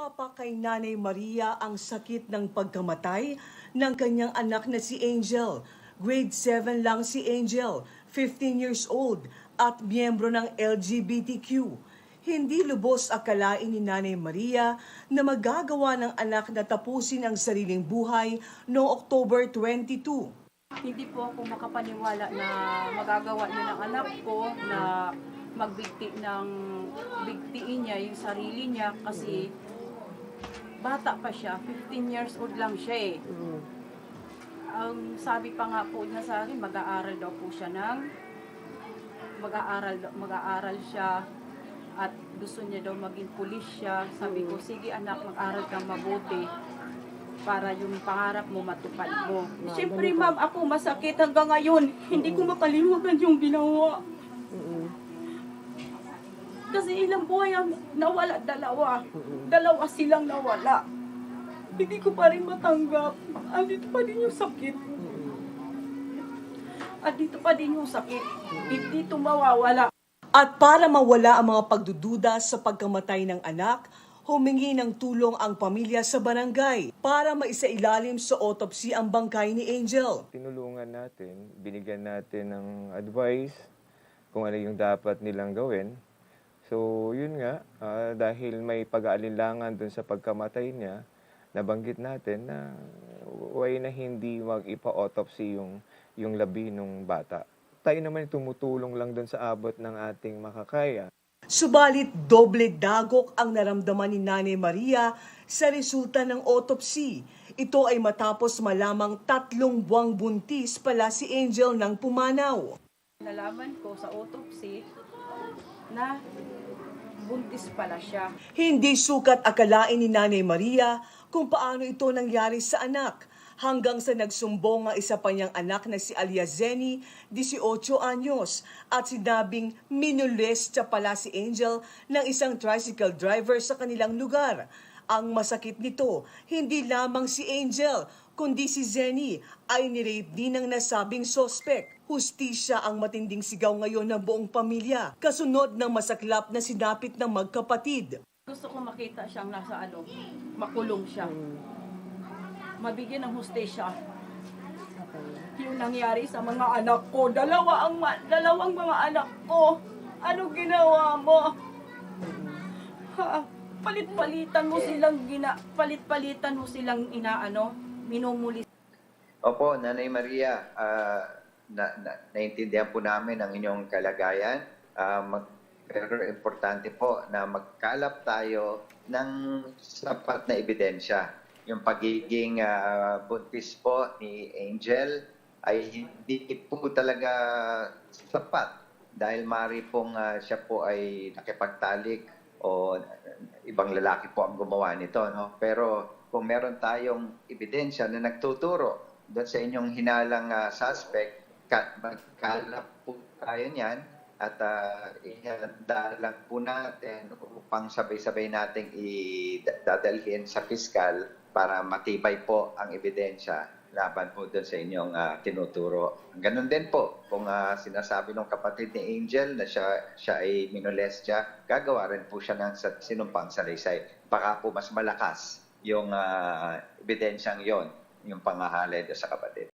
Bumaba pa kay Nanay Maria ang sakit ng pagkamatay ng kanyang anak na si Angel. Grade 7 lang si Angel, 15 years old at miyembro ng LGBTQ. Hindi lubos akalain ni Nanay Maria na magagawa ng anak na tapusin ang sariling buhay noong October 22. Hindi po ako makapaniwala na magagawa niya ng anak ko na magbigti ng bigtiin niya yung sarili niya kasi bata pa siya, 15 years old lang siya eh. Ang sabi pa nga po niya sa akin, mag-aaral daw po siya ng mag-aaral mag-aaral siya at gusto niya daw maging pulis siya. Sabi ko, sige anak, mag-aral kang mabuti para yung pangarap mo matupad mo. Siyempre ma'am, ako masakit hanggang ngayon. Hindi ko makalimutan yung ginawa. Kasi ilang buhay ang nawala, dalawa. Dalawa silang nawala. Hindi ko pa rin matanggap. Andito pa din yung sakit. Andito pa din yung sakit. Hindi ito mawawala. At para mawala ang mga pagdududa sa pagkamatay ng anak, humingi ng tulong ang pamilya sa barangay para maisailalim sa autopsy ang bangkay ni Angel. tinulungan natin, binigyan natin ng advice kung ano yung dapat nilang gawin. So, yun nga, ah, dahil may pag-aalinlangan dun sa pagkamatay niya, nabanggit natin na way na hindi mag-ipa-autopsy yung, yung labi ng bata. Tayo naman tumutulong lang dun sa abot ng ating makakaya. Subalit doble dagok ang naramdaman ni Nanay Maria sa resulta ng autopsy. Ito ay matapos malamang tatlong buwang buntis pala si Angel ng pumanaw. Nalaman ko sa autopsy na buntis pala siya. Hindi sukat akalain ni Nanay Maria kung paano ito nangyari sa anak hanggang sa nagsumbong ang isa pa niyang anak na si Aliazeni, 18 anyos, at sinabing minulesta pala si Angel ng isang tricycle driver sa kanilang lugar. Ang masakit nito, hindi lamang si Angel, kundi si Zenny ay nirape din ng nasabing sospek. Hustisya ang matinding sigaw ngayon ng buong pamilya, kasunod ng masaklap na sinapit ng magkapatid. Gusto ko makita siyang nasa ano, makulong siya. Mabigyan ng hustisya. Yung nangyari sa mga anak ko, dalawa ang dalawang mga anak ko. Ano ginawa mo? Ha, palit-palitan mo silang gina palit-palitan mo silang inaano, minumuli Opo, Nanay Maria, ah, na, na, naintindihan po namin ang inyong kalagayan. Ah, mag, pero importante po na magkalap tayo ng sapat na ebidensya. Yung pagiging ah, buntis po ni Angel ay hindi po talaga sapat dahil mari pong ah, siya po ay nakipagtalik o ibang lalaki po ang gumawa nito. No? Pero kung meron tayong ebidensya na nagtuturo doon sa inyong hinalang ah, suspect, ka- magkalap po tayo niyan at uh, ihanda lang po natin upang sabay-sabay nating idadalhin sa fiskal para matibay po ang ebidensya laban po doon sa inyong ah, tinuturo. Ganon din po kung ah, sinasabi ng kapatid ni Angel na siya, siya ay minolestya, gagawa rin po siya ng sinumpang salaysay. Baka po mas malakas yung ah, ebidensyang yon yung pangahalay sa kapatid.